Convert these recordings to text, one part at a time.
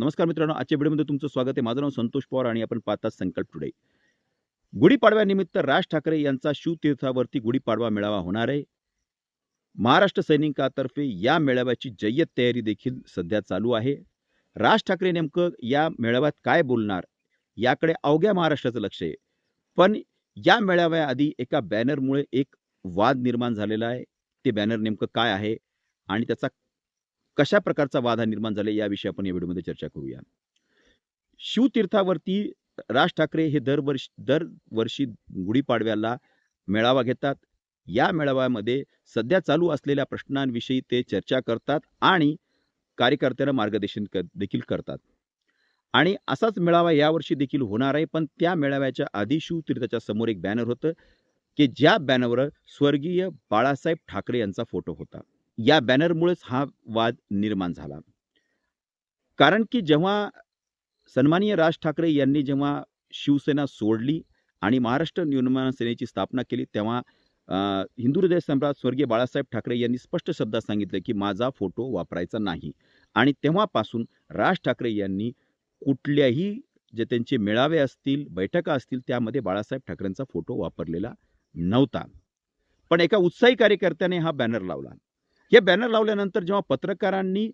नमस्कार मित्रांनो आजच्या व्हिडिओमध्ये तुमचं स्वागत आहे. माझं नाव संतोष पवार आणि आपण पाहतात संकल्प टुडे. गुढीपाडव्यानिमित्त राज ठाकरे यांचा शिवतीर्थावरती गुढीपाडवा मेळावा होणार आहे. महाराष्ट्र सैनिकातर्फे या मेळाव्याची जय्यत तयारी देखील सध्या चालू आहे. राज ठाकरे नेमकं या मेळाव्यात काय बोलणार याकडे अवघ्या महाराष्ट्राचं लक्ष आहे. पण या मेळाव्याआधी एका बॅनरमुळे एक वाद निर्माण झालेला आहे. ते बॅनर नेमकं काय आहे आणि त्याचा कशा प्रकारचा वाद हा निर्माण झाला याविषयी आपण या व्हिडिओमध्ये चर्चा करूया. शिवतीर्थावरती राज ठाकरे हे दरवर्षी दरवर्षी गुढीपाडव्याला मेळावा घेतात. या मेळाव्यामध्ये सध्या चालू असलेल्या प्रश्नांविषयी ते चर्चा करतात आणि कार्यकर्त्यांना मार्गदर्शन कर देखील करतात. आणि असाच मेळावा यावर्षी देखील होणार आहे पण त्या मेळाव्याच्या आधी शिवतीर्थाच्या समोर एक बॅनर होतं की ज्या बॅनरवर स्वर्गीय बाळासाहेब ठाकरे यांचा फोटो होता. या बॅनरमुळेच हा वाद निर्माण झाला. कारण की जेव्हा सन्माननीय राज ठाकरे यांनी जेव्हा शिवसेना सोडली आणि महाराष्ट्र निर्माण सेनेची स्थापना केली तेव्हा हिंदू हृदय सम्राट स्वर्गीय बाळासाहेब ठाकरे यांनी स्पष्ट शब्दात सांगितलं की माझा फोटो वापरायचा नाही. आणि तेव्हापासून राज ठाकरे यांनी कुठल्याही जे त्यांचे मेळावे असतील बैठका असतील त्यामध्ये बाळासाहेब ठाकरेंचा फोटो वापरलेला नव्हता. पण एका उत्साही कार्यकर्त्याने हा बॅनर लावला. हे बॅनर लावल्यानंतर जेव्हा पत्रकारांनी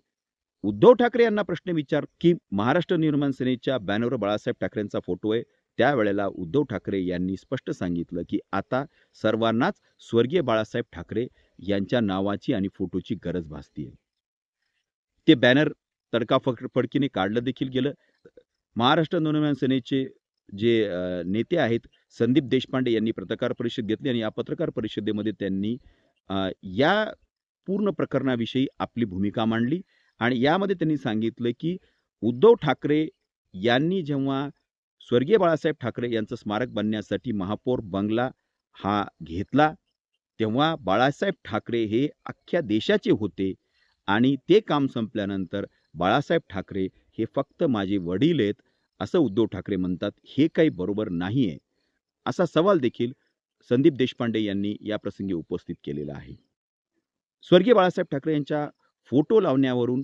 उद्धव ठाकरे यांना प्रश्न विचार की महाराष्ट्र निर्माण सेनेच्या बॅनरवर बाळासाहेब ठाकरेंचा फोटो आहे त्यावेळेला उद्धव ठाकरे यांनी स्पष्ट सांगितलं की आता सर्वांनाच स्वर्गीय बाळासाहेब ठाकरे यांच्या नावाची आणि फोटोची गरज भासतीये ते बॅनर तडकाफड फडकीने काढलं देखील गेलं. महाराष्ट्र निर्माण सेनेचे जे नेते आहेत संदीप देशपांडे यांनी पत्रकार परिषद घेतली आणि या पत्रकार परिषदेमध्ये त्यांनी या पूर्ण प्रकरणाविषयी आपली भूमिका मांडली. आणि यामध्ये त्यांनी सांगितलं की उद्धव ठाकरे यांनी जेव्हा स्वर्गीय बाळासाहेब ठाकरे यांचं स्मारक बनण्यासाठी महापौर बंगला हा घेतला तेव्हा बाळासाहेब ठाकरे हे अख्ख्या देशाचे होते. आणि ते काम संपल्यानंतर बाळासाहेब ठाकरे हे फक्त माझे वडील आहेत असं उद्धव ठाकरे म्हणतात हे काही बरोबर नाही आहे असा सवाल देखील संदीप देशपांडे यांनी या प्रसंगी उपस्थित केलेला आहे. स्वर्गीय बाळासाहेब ठाकरे यांच्या फोटो लावण्यावरून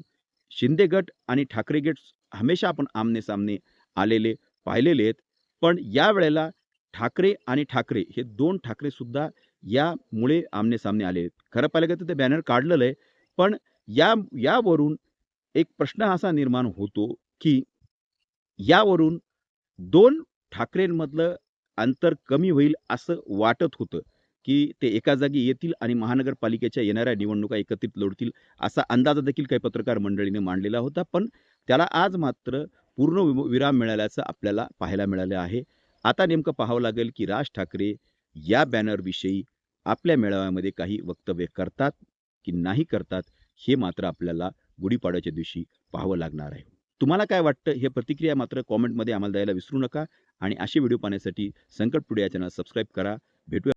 शिंदे गट आणि ठाकरे गट हमेशा आपण आमने सामने आलेले पाहिलेले आहेत. पण यावेळेला ठाकरे आणि ठाकरे हे दोन ठाकरे सुद्धा यामुळे आमने सामने आले आहेत. खरं पाहिलं गेलं तर ते बॅनर काढलेलं आहे. पण या यावरून एक प्रश्न असा निर्माण होतो की यावरून दोन ठाकरेंमधलं अंतर कमी होईल असं वाटत होतं. की ते एका जागी येतील आणि महानगरपालिकेच्या येणाऱ्या निवडणुका एकत्रित लढतील असा अंदाज देखील काही पत्रकार मंडळीने मांडलेला होता. पण त्याला आज मात्र पूर्ण विराम मिळाल्याचं आपल्याला पाहायला मिळालं आहे. आता नेमकं पाहावं लागेल की राज ठाकरे या बॅनरविषयी आपल्या मेळाव्यामध्ये काही वक्तव्य करतात की नाही करतात हे मात्र आपल्याला गुढीपाडव्याच्या दिवशी पाहावं लागणार आहे. तुम्हाला काय वाटतं? हे प्रतिक्रिया मात्र कॉमेंटमध्ये आम्हाला द्यायला विसरू नका आणि असे व्हिडिओ पाहण्यासाठी संकट पुढे या चॅनल सबस्क्राईब करा. भेटूया